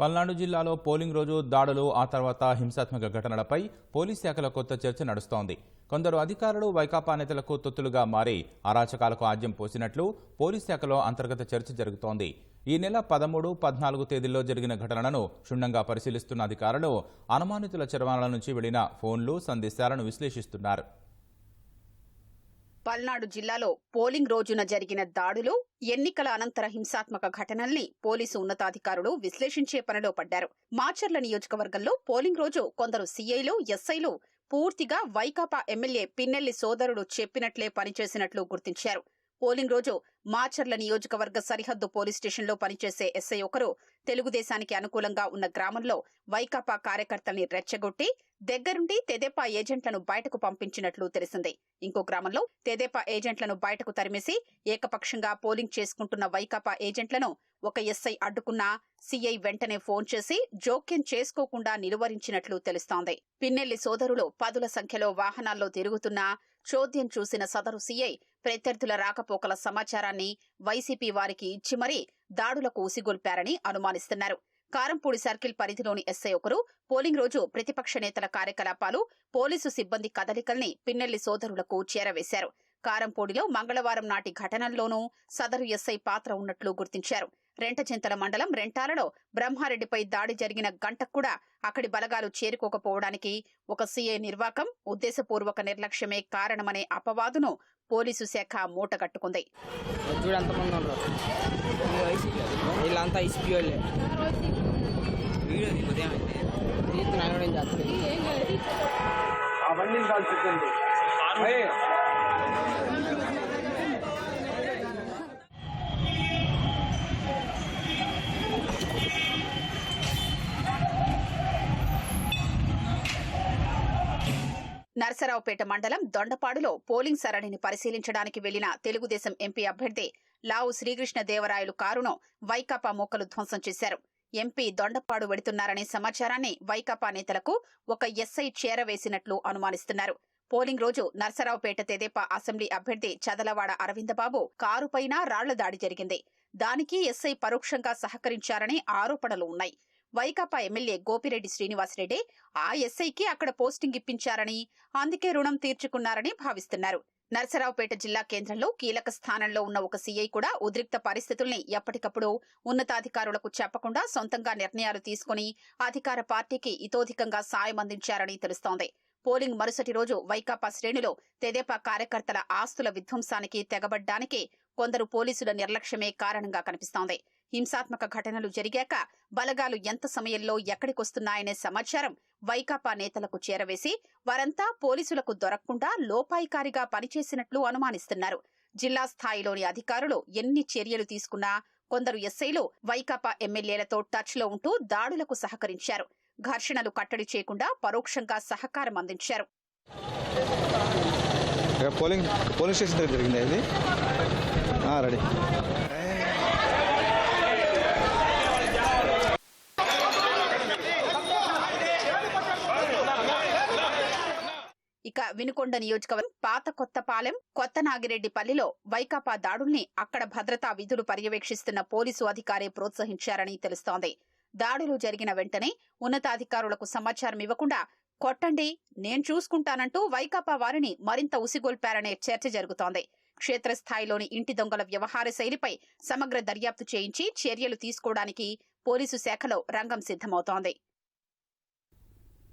పల్నాడు జిల్లాలో పోలింగ్ రోజు దాడులు ఆ తర్వాత హింసాత్మక ఘటనలపై పోలీస్ శాఖలో కొత్త చర్చ నడుస్తోంది. కొందరు అధికారులు వైకాపా నేతలకు తొత్తులుగా మారి అరాచకాలకు ఆద్యం పోసినట్లు పోలీస్ శాఖలో అంతర్గత చర్చ జరుగుతోంది. ఈ నెల పదమూడు పద్నాలుగు తేదీల్లో జరిగిన ఘటనలను క్షుణ్ణంగా పరిశీలిస్తున్న అధికారులు అనుమానితుల చరవాణాల నుంచి వెళ్ళిన ఫోన్లు సందేశాలను విశ్లేషిస్తున్నారు. పల్నాడు జిల్లాలో పోలింగ్ రోజున జరిగిన దాడులు ఎన్నికల అనంతర హింసాత్మక ఘటనల్ని పోలీసు ఉన్నతాధికారులు విశ్లేషించే పనిలో పడ్డారు. మాచర్ల నియోజకవర్గంలో పోలింగ్ రోజు కొందరు సీఐలు ఎస్ఐలు పూర్తిగా వైకాపా ఎమ్మెల్యే పిన్నెల్లి సోదరుడు చెప్పినట్లే పనిచేసినట్లు గుర్తించారు. పోలింగ్ రోజు మాచర్ల నియోజకవర్గ సరిహద్దు పోలీస్ స్టేషన్లో పనిచేసే ఎస్ఐ ఒకరు తెలుగుదేశానికి అనుకూలంగా ఉన్న గ్రామంలో వైకాపా కార్యకర్తల్ని రెచ్చగొట్టి దగ్గరుండి తెదేపా ఏజెంట్లను బయటకు పంపించినట్లు తెలిసింది. ఇంకో గ్రామంలో తెదేపా ఏజెంట్లను బయటకు తరిమేసి ఏకపక్షంగా పోలింగ్ చేసుకుంటున్న వైకాపా ఏజెంట్లను ఒక ఎస్ఐ అడ్డుకున్నా సీఐ వెంటనే ఫోన్ చేసి జోక్యం చేసుకోకుండా నిలువరించినట్లు తెలుస్తోంది. పిన్నెల్లి సోదరులు పదుల సంఖ్యలో వాహనాల్లో తిరుగుతున్నా చోద్యం చూసిన సదరు సీఐ ప్రత్యర్థుల రాకపోకల సమాచారాన్ని వైసీపీ వారికి ఇచ్చి మరీ దాడులకు ఉసిగొల్పారని అనుమానిస్తున్నారు. కారంపూడి సర్కిల్ పరిధిలోని ఎస్ఐ ఒకరు పోలింగ్ రోజు ప్రతిపక్ష నేతల కార్యకలాపాలు పోలీసు సిబ్బంది కదలికల్ని పిన్నెల్లి సోదరులకు చేరవేశారు. కారంపూడిలో మంగళవారం నాటి ఘటనల్లోనూ సదరు ఎస్ఐ పాత్ర ఉన్నట్లు గుర్తించారు. రెంటచింతల మండలం రెంటాలలో బ్రహ్మారెడ్డిపై దాడి జరిగిన గంటకు కూడా అక్కడి బలగాలు చేరుకోకపోవడానికి ఒక సీఐ నిర్వాకం ఉద్దేశపూర్వక నిర్లక్ష్యమే కారణమనే అపవాదును పోలీసు శాఖ మూటగట్టుకుంది. చూడు నరసరావుపేట మండలం దొండపాడులో పోలింగ్ సరళిని పరిశీలించడానికి వెళ్ళిన తెలుగుదేశం ఎంపీ అభ్యర్థి లావు శ్రీకృష్ణ దేవరాయలు కారును వైకాపా మొక్కలు ధ్వంసం చేశారు. ఎంపీ దొండపాడు వెడుతున్నారనే సమాచారాన్ని వైకాపా నేతలకు ఒక ఎస్ఐ చేరవేసినట్లు అనుమానిస్తున్నారు. పోలింగ్ రోజు నర్సరావుపేట తెదేపా అసెంబ్లీ అభ్యర్థి చదలవాడ అరవిందబాబు కారుపైన రాళ్ళ దాడి జరిగింది. దానికి ఎస్ఐ పరోక్షంగా సహకరించారనే ఆరోపణలు ఉన్నాయి. వైకాపా ఎమ్మెల్యే గోపిరెడ్డి శ్రీనివాసరెడ్డి ఆ ఎస్ఐకి అక్కడ పోస్టింగ్ ఇప్పించారని అందుకే రుణం తీర్చుకున్నారని భావిస్తున్నారు. నరసరావుపేట జిల్లా కేంద్రంలో కీలక స్థానంలో ఉన్న ఒక సీఐ కూడా ఉద్రిక్త పరిస్థితుల్ని ఎప్పటికప్పుడు ఉన్నతాధికారులకు చెప్పకుండా సొంతంగా నిర్ణయాలు తీసుకుని అధికార పార్టీకి ఇతోధికంగా సాయం అందించారని తెలుస్తోంది. పోలింగ్ మరుసటి రోజు వైకాపా శ్రేణులు తెదేపా కార్యకర్తల ఆస్తుల విధ్వంసానికి తెగబడ్డానికి కొందరు పోలీసుల నిర్లక్ష్యమే కారణంగా కనిపిస్తోంది. హింసాత్మక ఘటనలు జరిగాక బలగాలు ఎంత సమయంలో ఎక్కడికొస్తున్నాయనే సమాచారం వైకాపా నేతలకు చేరవేసి వారంతా పోలీసులకు దొరకకుండా లోపాయికారిగా పనిచేసినట్లు అనుమానిస్తున్నారు. జిల్లా స్థాయిలోని అధికారులు ఎన్ని చర్యలు తీసుకున్నా కొందరు ఎస్ఐలు వైకాపా ఎమ్మెల్యేలతో టచ్లో ఉంటూ దాడులకు సహకరించారు. ఘర్షణలు కట్టడి చేయకుండా పరోక్షంగా సహకారం అందించారు. పోలింగ్ పోలీస్ స్టేషన్ దగ్గర జరిగింది రెడీ. ఇక వినుకొండ నియోజకవర్గం పాత కొత్తపాలెం కొత్త నాగిరెడ్డిపల్లిలో వైకాపా దాడుల్ని అక్కడ భద్రతా విధులు పర్యవేక్షిస్తున్న పోలీసు అధికారి ప్రోత్సహించారని తెలుస్తోంది. దాడులు జరిగిన వెంటనే ఉన్నతాధికారులకు సమాచారం ఇవ్వకుండా కొట్టండి నేను చూసుకుంటానంటూ వైకాపా వారిని మరింత ఉసిగొల్పారనే చర్చ జరుగుతోంది. క్షేత్రస్థాయిలోని ఇంటి దొంగల వ్యవహార శైలిపై సమగ్ర దర్యాప్తు చేయించి చర్యలు తీసుకోవడానికి పోలీసు శాఖలో రంగం సిద్ధమవుతోంది.